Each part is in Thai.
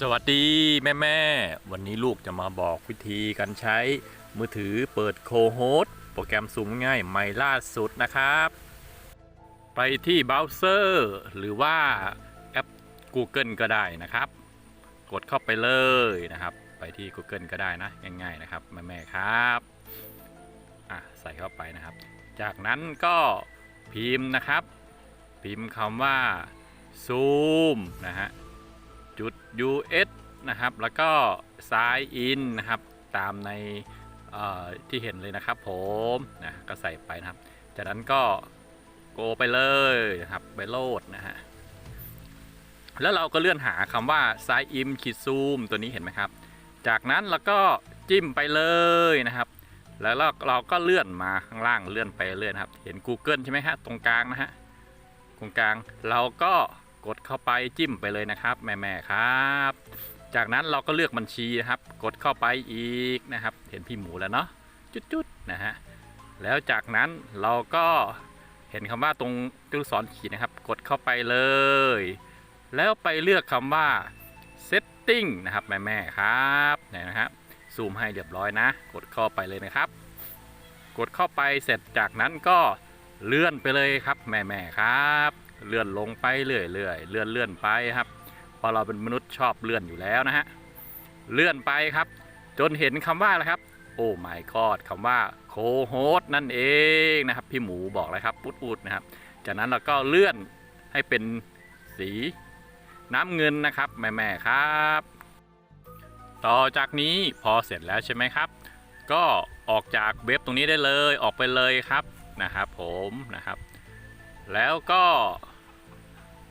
สวัสดีแม่แม่วันนี้ลูกจะมาบอกวิธีการใช้มือถือเปิดโคโฮสโปรแกรมซูมง่ายใหม่ล่าสุดนะครับ ไปที่เบราว์เซอร์หรือว่าแอป Google ก็ได้นะครับ กดเข้าไปเลยนะครับ ไปที่ Google ก็ได้นะง่ายๆนะครับ แม่แม่ครับอะใส่เข้าไปนะครับ จากนั้นก็พิมพ์นะครับ พิมพ์คำว่าซูมนะฮะ จุด US นะครับ แล้วก็ sign in นะครับ ตามในที่เห็นเลยนะครับผมนะก็ใส่ไปนะครับ จากนั้นก็โกไปเลยนะครับไปโหลดนะฮะแล้วเราก็เลื่อนหาคำว่า sign in ขีดซูมตัวนี้เห็นไหมครับ จากนั้นเราก็จิ้มไปเลยนะครับ แล้วเราเราก็เลื่อนมาข้างล่างเลื่อนไปเรื่อยนครับ เห็น Google ใช่ไหมฮะตรงกลางนะฮะตรงกลางเราก็ กดเข้าไปจิ้มไปเลยนะครับ แม่ๆครับ จากนั้นเราก็เลือกบัญชีนะครับ กดเข้าไปอีกนะครับ เห็นพี่หมูแล้วเนาะจุดๆนะฮะแล้วจากนั้นเราก็เห็นคำว่าตรงลูกศรขีดนะครับ กดเข้าไปเลย แล้วไปเลือกคำว่า setting นะครับแม่ๆครับเนี่ยนะครับซูมให้เรียบร้อยนะ กดเข้าไปเลยนะครับ กดเข้าไปเสร็จจากนั้นก็เลื่อนไปเลยครับแม่ๆครับ เลื่อนลงไปเรื่อยๆเลื่อนเลื่อนไปครับเพราะเราเป็นมนุษย์ชอบเลื่อนอยู่แล้วนะฮะเลื่อนไปครับ จนเห็นคำว่าอะไรครับ โอ้ my god คำว่าโคโฮสนั่นเองนะครับ พี่หมูบอกเลยครับ ปุดๆนะครับ จากนั้นเราก็เลื่อนให้เป็นสีน้ำเงินนะครับ แม่ๆครับ ต่อจากนี้พอเสร็จแล้วใช่ไหมครับ ก็ออกจากเว็บตรงนี้ได้เลยออกไปเลยครับนะครับ ผมนะครับ แล้วก็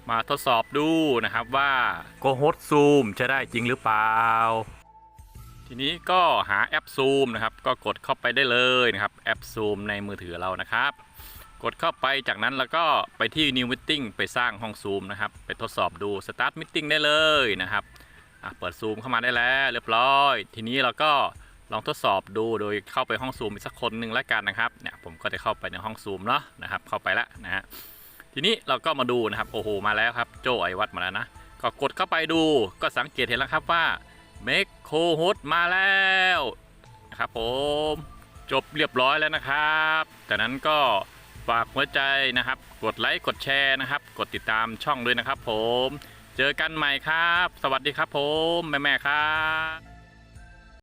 มาทดสอบดูนะครับว่าโกโฮสซูมจะได้จริงหรือเปล่า ทีนี้ก็หาแอปซูมนะครับ ก็กดเข้าไปได้เลยนะครับแอปซูมในมือถือเรานะครับ กดเข้าไปจากนั้นแล้วก็ไปที่ New Meeting ไปสร้างห้องซูมนะครับ ไปทดสอบดู Start Meeting ได้เลยนะครับอะเปิดซูมเข้ามาได้แล้วเรียบร้อย ทีนี้เราก็ลองทดสอบดูโดยเข้าไปห้องซูมอีกสักคนหนึ่งแล้วกันนะครับเนี่ยผมก็จะเข้าไปในห้องซูมเนาะนะครับ เข้าไปแล้วนะฮะ ทีนี้เราก็มาดูนะครับโอ้โหมาแล้วครับโจไอวัดมาแล้วนะก็กดเข้าไปดูก็สังเกตเห็นแล้วครับว่า Make c o h o s t มาแล้วนะครับผมจบเรียบร้อยแล้วนะครับจากนั้นก็ฝากหัวใจนะครับ กดไลค์กดแชร์นะครับ กดติดตามช่องด้วยนะครับผม เจอกันใหม่ครับ สวัสดีครับผม แม่ ๆ ครับ